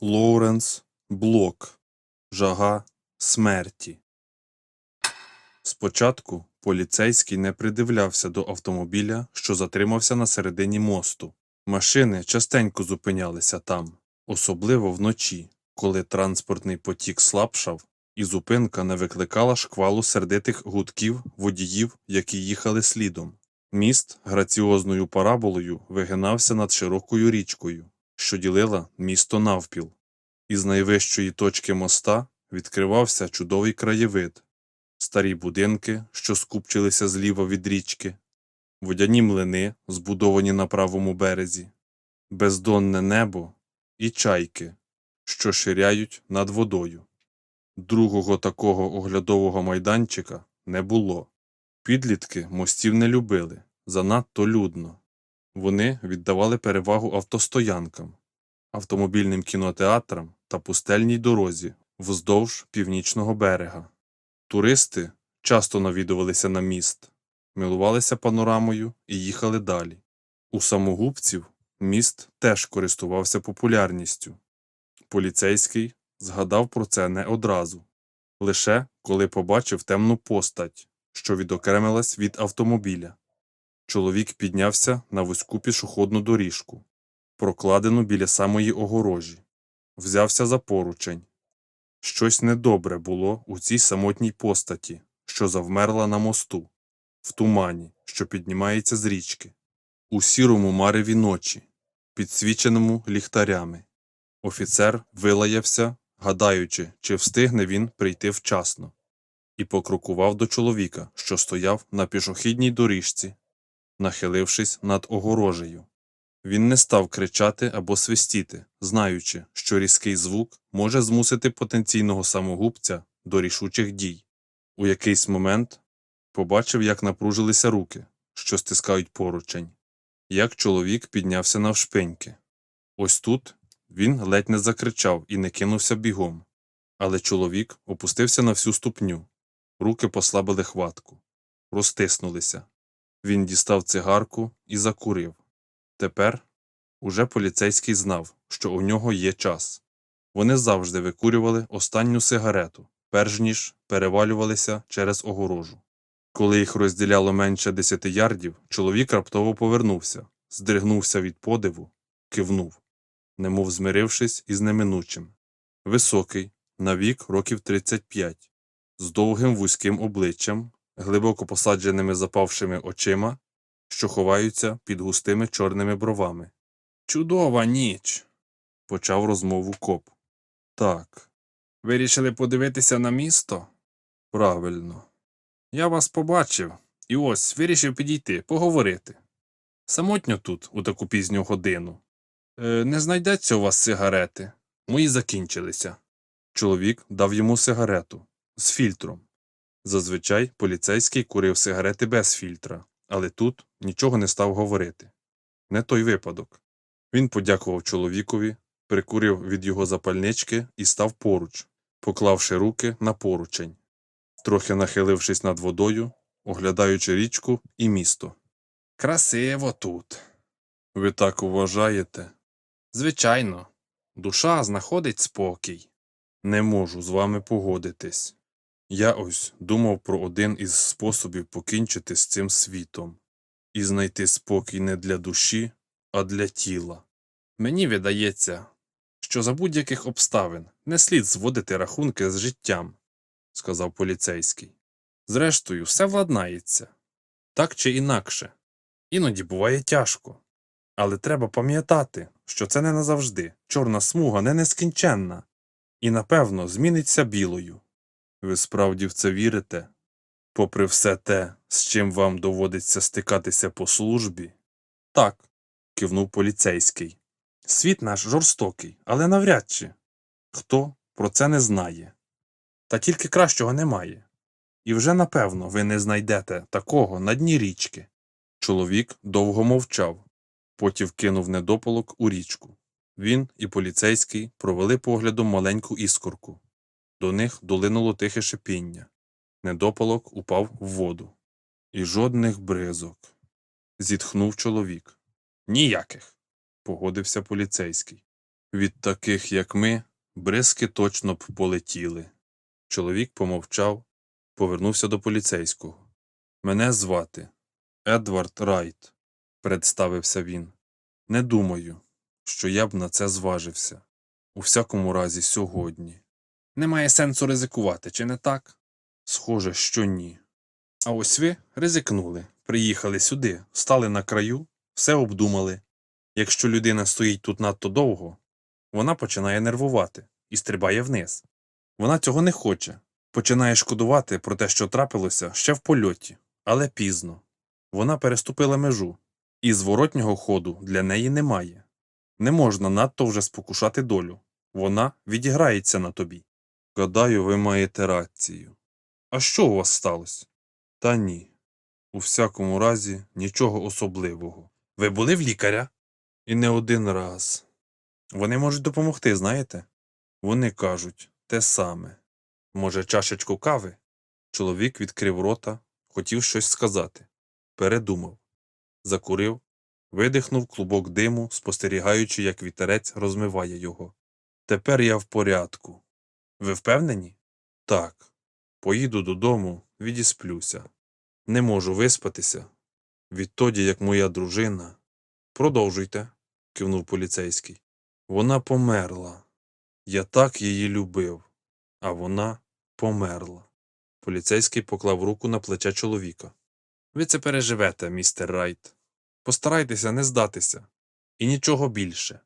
Лоуренс Блок. Жага смерті. Спочатку поліцейський не придивлявся до автомобіля, що затримався на середині мосту. Машини частенько зупинялися там, особливо вночі, коли транспортний потік слабшав, і зупинка не викликала шквалу сердитих гудків водіїв, які їхали слідом. Міст граціозною параболою вигинався над широкою річкою, що ділила місто навпіл. Із найвищої точки моста відкривався чудовий краєвид, старі будинки, що скупчилися зліва від річки, водяні млини, збудовані на правому березі, бездонне небо і чайки, що ширяють над водою. Другого такого оглядового майданчика не було. Підлітки мостів не любили, занадто людно. Вони віддавали перевагу автостоянкам, автомобільним кінотеатрам та пустельній дорозі вздовж північного берега. Туристи часто навідувалися на міст, милувалися панорамою і їхали далі. У самогубців міст теж користувався популярністю. Поліцейський згадав про це не одразу, лише коли побачив темну постать, що відокремилась від автомобіля. Чоловік піднявся на вузьку пішохідну доріжку, прокладену біля самої огорожі, взявся за поручень. Щось недобре було у цій самотній постаті, що завмерла на мосту, в тумані, що піднімається з річки, у сірому мареві ночі, підсвіченому ліхтарями. Офіцер вилаявся, гадаючи, чи встигне він прийти вчасно, і покрокував до чоловіка, що стояв на пішохідній доріжці, нахилившись над огорожею. Він не став кричати або свистіти, знаючи, що різкий звук може змусити потенційного самогубця до рішучих дій. У якийсь момент побачив, як напружилися руки, що стискають поручень, як чоловік піднявся навшпиньки. Ось тут він ледь не закричав і не кинувся бігом. Але чоловік опустився на всю ступню, руки послабили хватку, розтиснулися. Він дістав цигарку і закурив. Тепер уже поліцейський знав, що у нього є час. Вони завжди викурювали останню сигарету, перш ніж перевалювалися через огорожу. Коли їх розділяло менше десяти ярдів, чоловік раптово повернувся, здригнувся від подиву, кивнув, немов змирившись із неминучим. Високий, на вік років 35, з довгим вузьким обличчям, глибоко посадженими запавшими очима що ховаються під густими чорними бровами. Чудова ніч. почав розмову коп. Так. Вирішили подивитися на місто? Правильно. Я вас побачив і ось вирішив підійти, поговорити. Самотньо тут, у таку пізню годину. Е, не знайдеться у вас сигарети. Мої закінчилися. Чоловік дав йому сигарету з фільтром. Зазвичай поліцейський курив сигарети без фільтра, але тут нічого не став говорити. Не той випадок. Він подякував чоловікові, прикурив від його запальнички і став поруч, поклавши руки на поручень, трохи нахилившись над водою, оглядаючи річку і місто. Красиво тут. Ви так вважаєте? Звичайно, душа знаходить спокій. Не можу з вами погодитись. Я ось думав про один із способів покінчити з цим світом і знайти спокій не для душі, а для тіла. Мені видається, що за будь-яких обставин не слід зводити рахунки з життям, сказав поліцейський. Зрештою, все владнається. Так чи інакше. Іноді буває тяжко. Але треба пам'ятати, що це не назавжди, чорна смуга не нескінченна, і, напевно, зміниться білою. Ви справді в це вірите? Попри все те, з чим вам доводиться стикатися по службі? Так, кивнув поліцейський. Світ наш жорстокий, але навряд чи. Хто про це не знає. Та тільки кращого немає. І вже напевно ви не знайдете такого на дні річки. Чоловік довго мовчав, потім кинув недопалок у річку. Він і поліцейський провели поглядом маленьку іскорку. До них долинуло тихе шипіння. Недопалок упав в воду. І жодних бризок. Зітхнув чоловік. Ніяких. погодився поліцейський. Від таких, як ми, бризки точно б полетіли. Чоловік помовчав, повернувся до поліцейського. Мене звати Едвард Райт, представився він. Не думаю, що я б на це зважився. У всякому разі, сьогодні. Немає сенсу ризикувати, чи не так? Схоже, що ні. А ось ви ризикнули, приїхали сюди, стали на краю, все обдумали. Якщо людина стоїть тут надто довго, вона починає нервувати і стрибає вниз. Вона цього не хоче, починає шкодувати про те, що трапилося ще в польоті, але пізно. Вона переступила межу, і зворотнього ходу для неї немає. Не можна надто вже спокушати долю. Вона відіграється на тобі. Гадаю, ви маєте рацію. А що у вас сталося? Та ні. У всякому разі, нічого особливого. Ви були в лікаря? І не один раз. Вони можуть допомогти, знаєте? Вони кажуть те саме. Може, чашечку кави? Чоловік відкрив рота, хотів щось сказати. Передумав. Закурив, видихнув клубок диму, спостерігаючи, як вітерець розмиває його. Тепер я в порядку. Ви впевнені? Так. Поїду додому, відісплюся. Не можу виспатися. Відтоді, як моя дружина. Продовжуйте, кивнув поліцейський. Вона померла. Я так її любив, а вона померла. Поліцейський поклав руку на плече чоловіка. Ви це переживете, містер Райт. Постарайтеся не здатися. І нічого більше.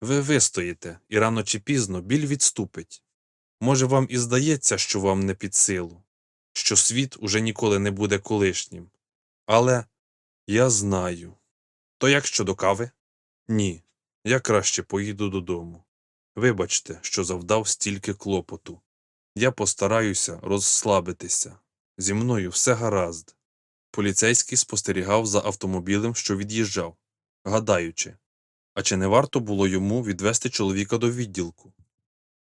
Ви вистоїте, і рано чи пізно біль відступить. Може, вам і здається, що вам не під силу, що світ уже ніколи не буде колишнім. Але я знаю. То як щодо кави? Ні. Я краще поїду додому. Вибачте, що завдав стільки клопоту. Я постараюся розслабитися. Зі мною все гаразд. Поліцейський спостерігав за автомобілем, що від'їжджав, гадаючи, а чи не варто було йому відвести чоловіка до відділку?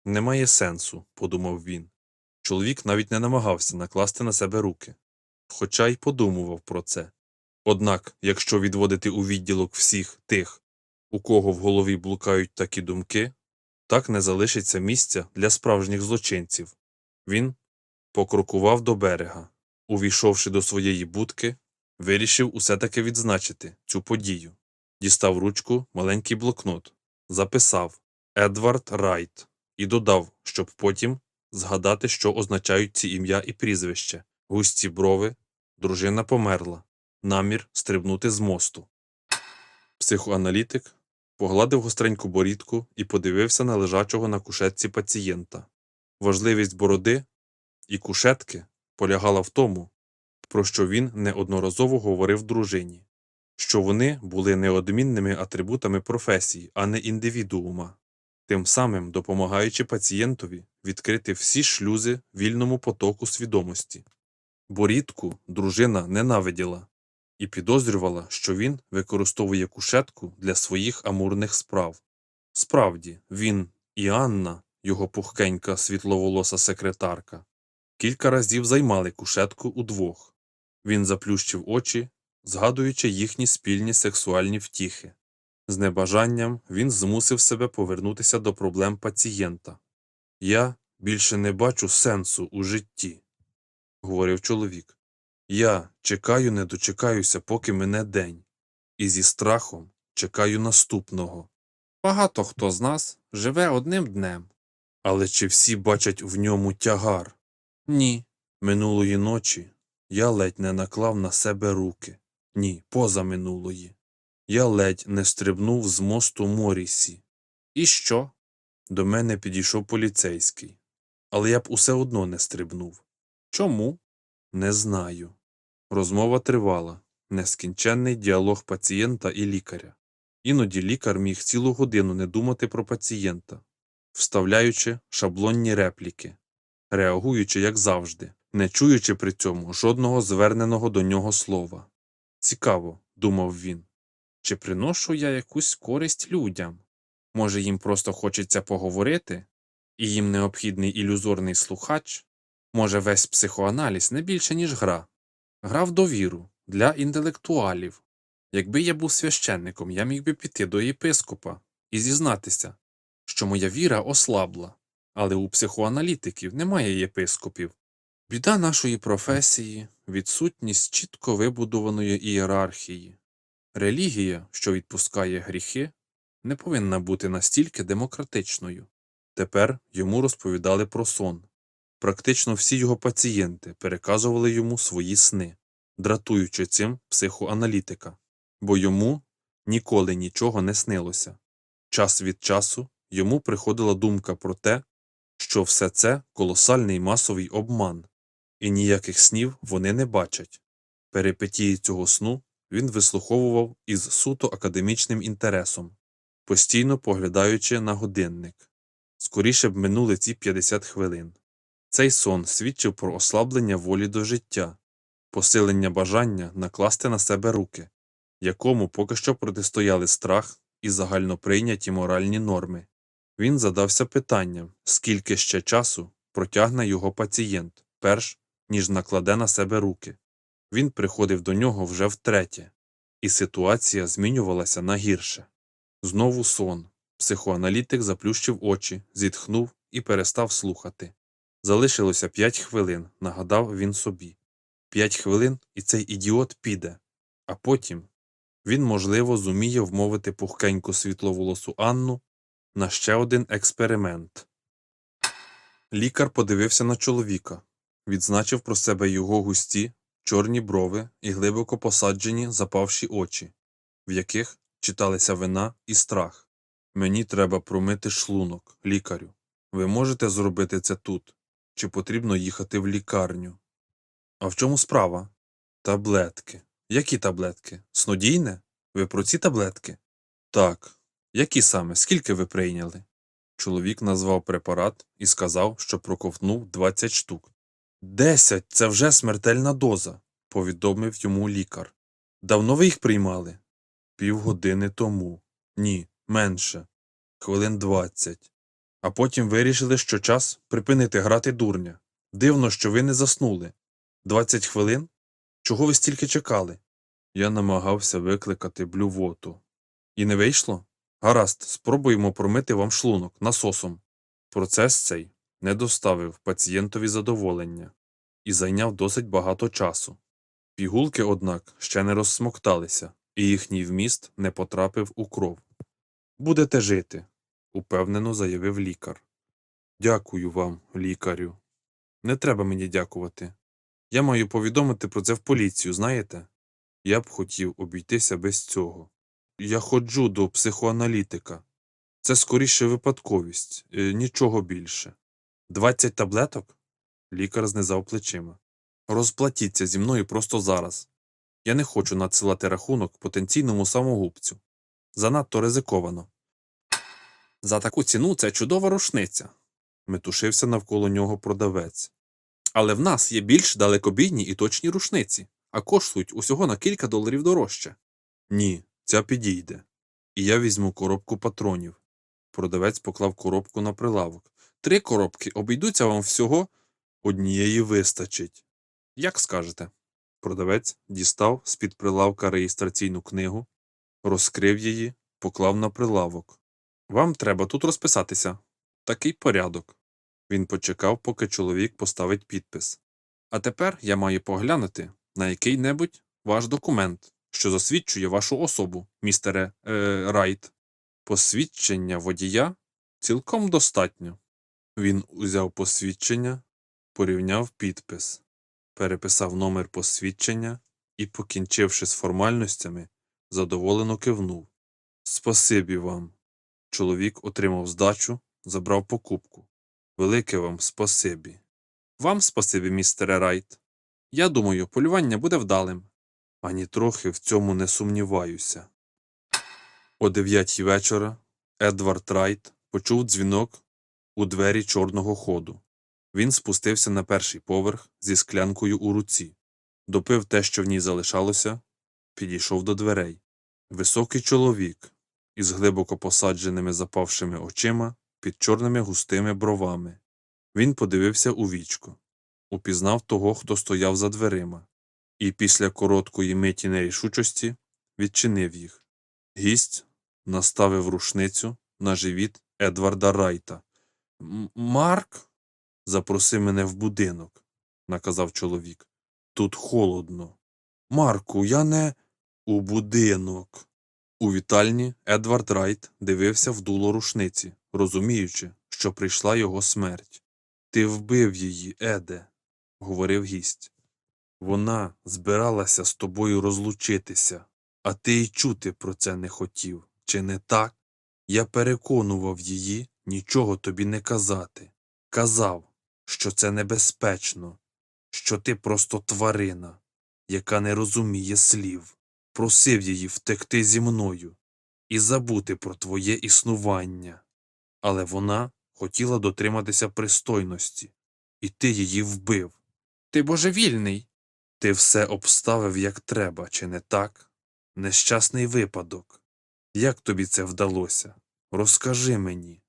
Немає сенсу, подумав він. Чоловік навіть не намагався накласти на себе руки, хоча й подумував про це. Однак, якщо відводити у відділок всіх тих, у кого в голові блукають такі думки, так не залишиться місця для справжніх злочинців. Він покрокував до берега, увійшовши до своєї будки, вирішив усе таки відзначити цю подію. Дістав ручку, маленький блокнот, записав Едвард Райт і додав, щоб потім згадати, що означають ці ім'я і прізвище, густі брови, дружина померла, намір стрибнути з мосту. Психоаналітик погладив гостреньку борідку і подивився на лежачого на кушетці пацієнта. Важливість бороди і кушетки полягала в тому, про що він неодноразово говорив дружині, що вони були неодмінними атрибутами професії, а не індивідуума, тим самим допомагаючи пацієнтові відкрити всі шлюзи вільному потоку свідомості. Борідку дружина ненавиділа і підозрювала, що він використовує кушетку для своїх амурних справ. Справді, він і Анна, його пухкенька світловолоса секретарка, кілька разів займали кушетку удвох. Він заплющив очі, згадуючи їхні спільні сексуальні втіхи. З небажанням він змусив себе повернутися до проблем пацієнта. Я більше не бачу сенсу у житті, говорив чоловік. Я чекаю, не дочекаюся, поки мине день, і зі страхом чекаю наступного. Багато хто з нас живе одним днем. Але чи всі бачать в ньому тягар? Ні. Минулої ночі я ледь не наклав на себе руки. Ні, поза минулої. Я ледь не стрибнув з мосту Морісі. І що? До мене підійшов поліцейський. Але я б усе одно не стрибнув. Чому? Не знаю. Розмова тривала, нескінченний діалог пацієнта і лікаря. Іноді лікар міг цілу годину не думати про пацієнта, вставляючи шаблонні репліки, реагуючи, як завжди, не чуючи при цьому жодного зверненого до нього слова. Цікаво, думав він, чи приношу я якусь користь людям? Може, їм просто хочеться поговорити, і їм необхідний ілюзорний слухач? Може, весь психоаналіз не більше, ніж гра. Гра в довіру для інтелектуалів. Якби я був священником, я міг би піти до єпископа і зізнатися, що моя віра ослабла, але у психоаналітиків немає єпископів. Біда нашої професії відсутність чітко вибудованої ієрархії. Релігія, що відпускає гріхи, не повинна бути настільки демократичною. Тепер йому розповідали про сон. Практично всі його пацієнти переказували йому свої сни, дратуючи цим психоаналітика, бо йому ніколи нічого не снилося. Час від часу йому приходила думка про те, що все це колосальний масовий обман, і ніяких снів вони не бачать. Перипетії цього сну він вислуховував із суто академічним інтересом, постійно поглядаючи на годинник. Скоріше б минули ці 50 хвилин. Цей сон свідчив про ослаблення волі до життя, посилення бажання накласти на себе руки, якому поки що протистояли страх і загальноприйняті моральні норми. Він задався питанням, скільки ще часу протягне його пацієнт, перш ніж накладе на себе руки. Він приходив до нього вже втретє, і ситуація змінювалася на гірше. Знову сон. Психоаналітик заплющив очі, зітхнув і перестав слухати. Залишилося п'ять хвилин, нагадав він собі. П'ять хвилин, і цей ідіот піде. А потім він, можливо, зуміє вмовити пухкеньку світловолосу Анну на ще один експеримент. Лікар подивився на чоловіка, відзначив про себе його густі, чорні брови і глибоко посаджені запавші очі, в яких читалися вина і страх. Мені треба промити шлунок, лікарю. Ви можете зробити це тут? Чи потрібно їхати в лікарню? А в чому справа? Таблетки. Які таблетки? Снодійне? Ви про ці таблетки? Так. Які саме? Скільки ви прийняли? Чоловік назвав препарат і сказав, що проковтнув 20 штук. Десять це вже смертельна доза, повідомив йому лікар. Давно ви їх приймали? Півгодини тому. Ні, менше. Хвилин двадцять. А потім вирішили, що час припинити грати дурня. Дивно, що ви не заснули. Двадцять хвилин? Чого ви стільки чекали? Я намагався викликати блювоту. І не вийшло? Гаразд, спробуємо промити вам шлунок насосом. Процес цей не доставив пацієнтові задоволення і зайняв досить багато часу. Пігулки, однак, ще не розсмокталися, і їхній вміст не потрапив у кров. Будете жити, упевнено заявив лікар. Дякую вам, лікарю. Не треба мені дякувати. Я маю повідомити про це в поліцію, знаєте? Я б хотів обійтися без цього. Я ходжу до психоаналітика. Це скоріше випадковість, е, нічого більше. Двадцять таблеток? Лікар знизав плечима. Розплатіться зі мною просто зараз. Я не хочу надсилати рахунок потенційному самогубцю. Занадто ризиковано. За таку ціну це чудова рушниця. метушився навколо нього продавець. Але в нас є більш далекобійні і точні рушниці, а коштують усього на кілька доларів дорожче. Ні, ця підійде. І я візьму коробку патронів. Продавець поклав коробку на прилавок. Три коробки обійдуться вам всього однієї вистачить. Як скажете. Продавець дістав з-під прилавка реєстраційну книгу, розкрив її, поклав на прилавок. Вам треба тут розписатися. Такий порядок. Він почекав, поки чоловік поставить підпис. А тепер я маю поглянути на який-небудь ваш документ, що засвідчує вашу особу, містере е, Райт. Посвідчення водія цілком достатньо. Він узяв посвідчення, порівняв підпис, переписав номер посвідчення і, покінчивши з формальностями, задоволено кивнув. Спасибі вам. Чоловік отримав здачу, забрав покупку. Велике вам спасибі. Вам спасибі, містере Райт. Я думаю, полювання буде вдалим. Ані трохи в цьому не сумніваюся. О дев'ятій вечора Едвард Райт почув дзвінок у двері чорного ходу. Він спустився на перший поверх зі склянкою у руці, допив те, що в ній залишалося, підійшов до дверей. Високий чоловік із глибоко посадженими запавшими очима під чорними густими бровами. Він подивився у вічко, упізнав того, хто стояв за дверима, і після короткої миті нерішучості відчинив їх. Гість наставив рушницю на живіт Едварда Райта. «М- Марк? Запроси мене в будинок, наказав чоловік. Тут холодно. Марку, я не у будинок. У вітальні Едвард Райт дивився в дуло рушниці, розуміючи, що прийшла його смерть. Ти вбив її, Еде, говорив гість. Вона збиралася з тобою розлучитися, а ти й чути про це не хотів, чи не так? Я переконував її нічого тобі не казати. Казав, що це небезпечно, що ти просто тварина, яка не розуміє слів. Просив її втекти зі мною і забути про твоє існування. Але вона хотіла дотриматися пристойності, і ти її вбив. Ти божевільний. Ти все обставив як треба, чи не так? Нещасний випадок. Як тобі це вдалося? Розкажи мені,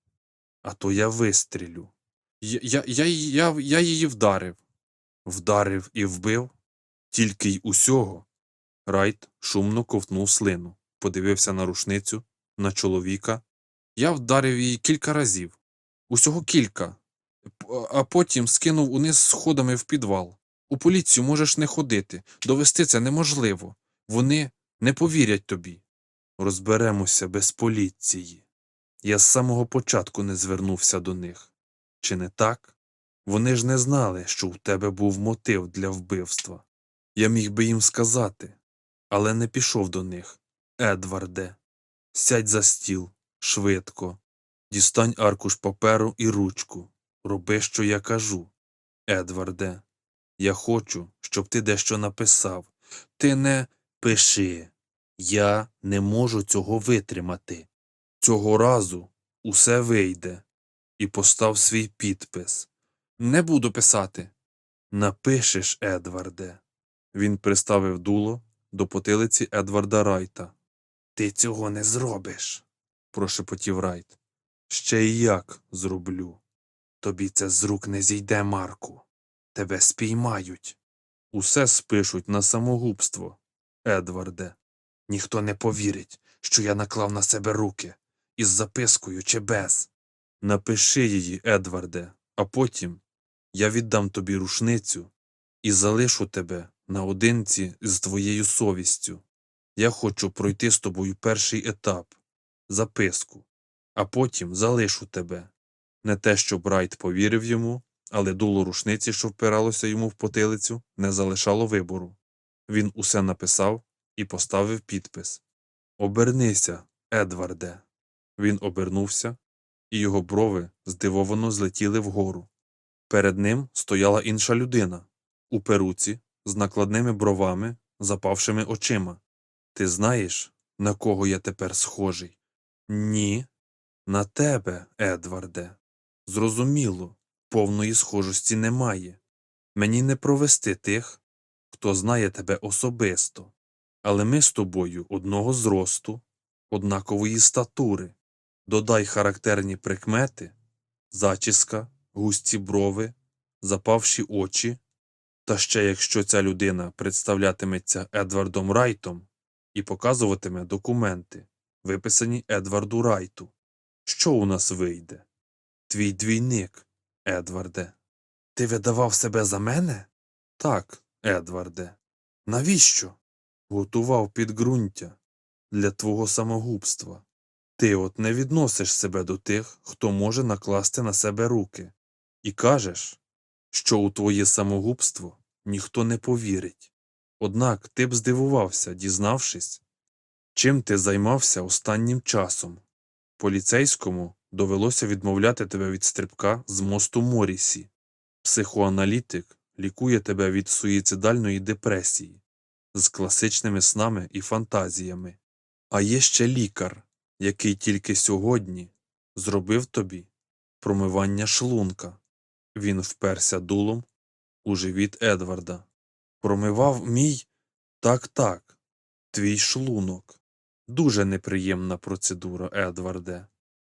а то я вистрілю. Я, я, я, я, я її вдарив. Вдарив і вбив? Тільки й усього. Райт шумно ковтнув слину, подивився на рушницю, на чоловіка. Я вдарив її кілька разів. Усього кілька. А потім скинув униз сходами в підвал. У поліцію можеш не ходити. Довести це неможливо. Вони не повірять тобі. Розберемося без поліції. Я з самого початку не звернувся до них. Чи не так? Вони ж не знали, що в тебе був мотив для вбивства. Я міг би їм сказати, але не пішов до них. Едварде, сядь за стіл, швидко. Дістань аркуш паперу і ручку. Роби, що я кажу. Едварде, я хочу, щоб ти дещо написав. Ти не пиши. Я не можу цього витримати. Цього разу усе вийде. І постав свій підпис. Не буду писати. Напишеш, Едварде. Він приставив дуло до потилиці Едварда Райта. Ти цього не зробиш, прошепотів Райт. Ще й як зроблю. Тобі це з рук не зійде, Марку. Тебе спіймають. Усе спишуть на самогубство, Едварде. Ніхто не повірить, що я наклав на себе руки із запискою чи без. Напиши її, Едварде, а потім я віддам тобі рушницю і залишу тебе наодинці з твоєю совістю. Я хочу пройти з тобою перший етап записку, а потім залишу тебе. Не те, щоб Райт повірив йому, але дуло рушниці, що впиралося йому в потилицю, не залишало вибору. Він усе написав і поставив підпис. Обернися, Едварде. Він обернувся, і його брови здивовано злетіли вгору. Перед ним стояла інша людина у перуці, з накладними бровами, запавшими очима. Ти знаєш, на кого я тепер схожий? Ні. На тебе, Едварде. Зрозуміло, повної схожості немає. Мені не провести тих, хто знає тебе особисто. Але ми з тобою одного зросту, однакової статури. Додай характерні прикмети, зачіска, густі брови, запавші очі. Та ще якщо ця людина представлятиметься Едвардом Райтом і показуватиме документи, виписані Едварду Райту. Що у нас вийде? Твій двійник, Едварде. Ти видавав себе за мене? Так, Едварде. Навіщо? Готував підґрунтя для твого самогубства. Ти от не відносиш себе до тих, хто може накласти на себе руки, і кажеш, що у твоє самогубство ніхто не повірить. Однак ти б здивувався, дізнавшись, чим ти займався останнім часом. Поліцейському довелося відмовляти тебе від стрибка з мосту Морісі. Психоаналітик лікує тебе від суїцидальної депресії з класичними снами і фантазіями. А є ще лікар, який тільки сьогодні зробив тобі промивання шлунка. Він вперся дулом у живіт Едварда. Промивав мій так так, твій шлунок. Дуже неприємна процедура, Едварде.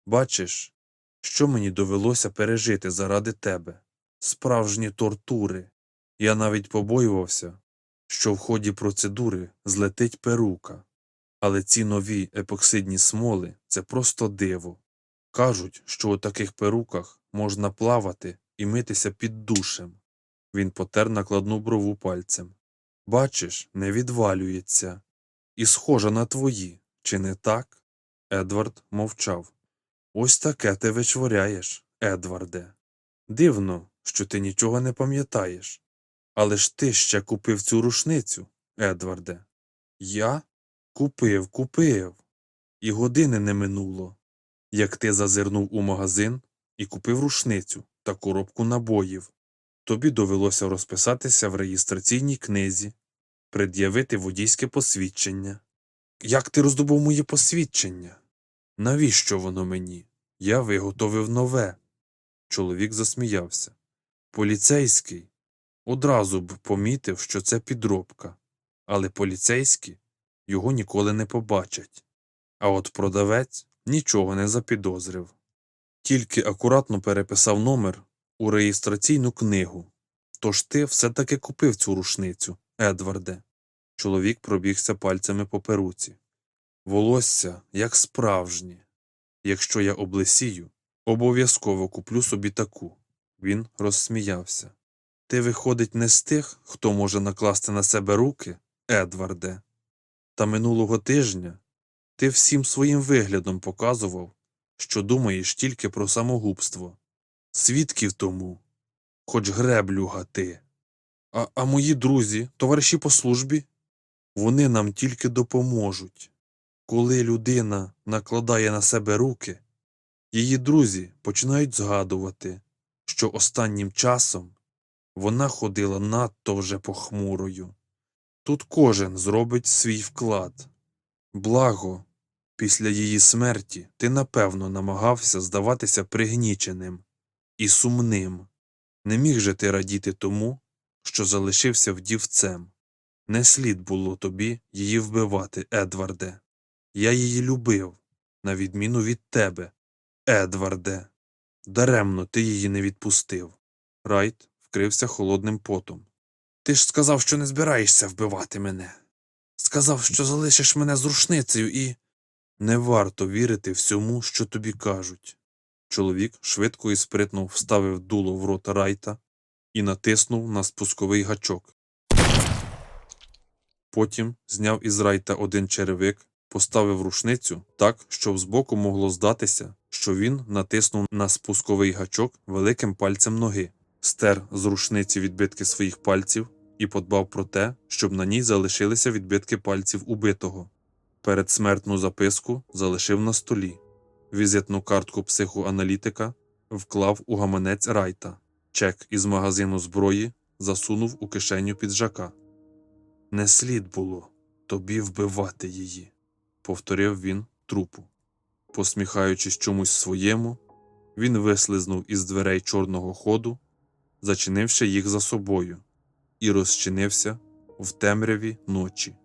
Бачиш, що мені довелося пережити заради тебе. Справжні тортури. Я навіть побоювався, що в ході процедури злетить перука. Але ці нові епоксидні смоли це просто диво. Кажуть, що у таких перуках можна плавати і митися під душем. Він потер накладну брову пальцем. Бачиш, не відвалюється. І схожа на твої, чи не так? Едвард мовчав. Ось таке ти вичворяєш, Едварде. Дивно, що ти нічого не пам'ятаєш. Але ж ти ще купив цю рушницю, Едварде. Я? Купив, купив. І години не минуло, як ти зазирнув у магазин і купив рушницю та коробку набоїв. Тобі довелося розписатися в реєстраційній книзі, пред'явити водійське посвідчення. Як ти роздобув моє посвідчення? Навіщо воно мені? Я виготовив нове. Чоловік засміявся. Поліцейський одразу б помітив, що це підробка, але поліцейські його ніколи не побачать. А от продавець нічого не запідозрив. Тільки акуратно переписав номер у реєстраційну книгу. Тож ти все-таки купив цю рушницю, Едварде. Чоловік пробігся пальцями по перуці. Волосся, як справжнє. Якщо я облесію, обов'язково куплю собі таку. Він розсміявся. Ти, виходить, не з тих, хто може накласти на себе руки, Едварде. Та минулого тижня ти всім своїм виглядом показував, що думаєш тільки про самогубство. Свідків тому, хоч греблю гати. А, а мої друзі, товариші по службі, вони нам тільки допоможуть. Коли людина накладає на себе руки, її друзі починають згадувати, що останнім часом вона ходила надто вже похмурою. Тут кожен зробить свій вклад. Благо, після її смерті ти напевно намагався здаватися пригніченим і сумним. Не міг же ти радіти тому, що залишився вдівцем. Не слід було тобі її вбивати, Едварде. Я її любив, на відміну від тебе, Едварде. Даремно ти її не відпустив. Райт вкрився холодним потом. Ти ж сказав, що не збираєшся вбивати мене. Сказав, що залишиш мене з рушницею і. Не варто вірити всьому, що тобі кажуть. Чоловік швидко і спритно вставив дуло в рота Райта і натиснув на спусковий гачок. Потім зняв із Райта один черевик, поставив рушницю так, щоб збоку могло здатися, що він натиснув на спусковий гачок великим пальцем ноги, стер з рушниці відбитки своїх пальців і подбав про те, щоб на ній залишилися відбитки пальців убитого. Передсмертну записку залишив на столі. Візитну картку психоаналітика вклав у гаманець Райта. Чек із магазину зброї засунув у кишеню піджака. Не слід було тобі вбивати її, повторив він трупу. Посміхаючись чомусь своєму, він вислизнув із дверей чорного ходу, зачинивши їх за собою, і розчинився в темряві ночі.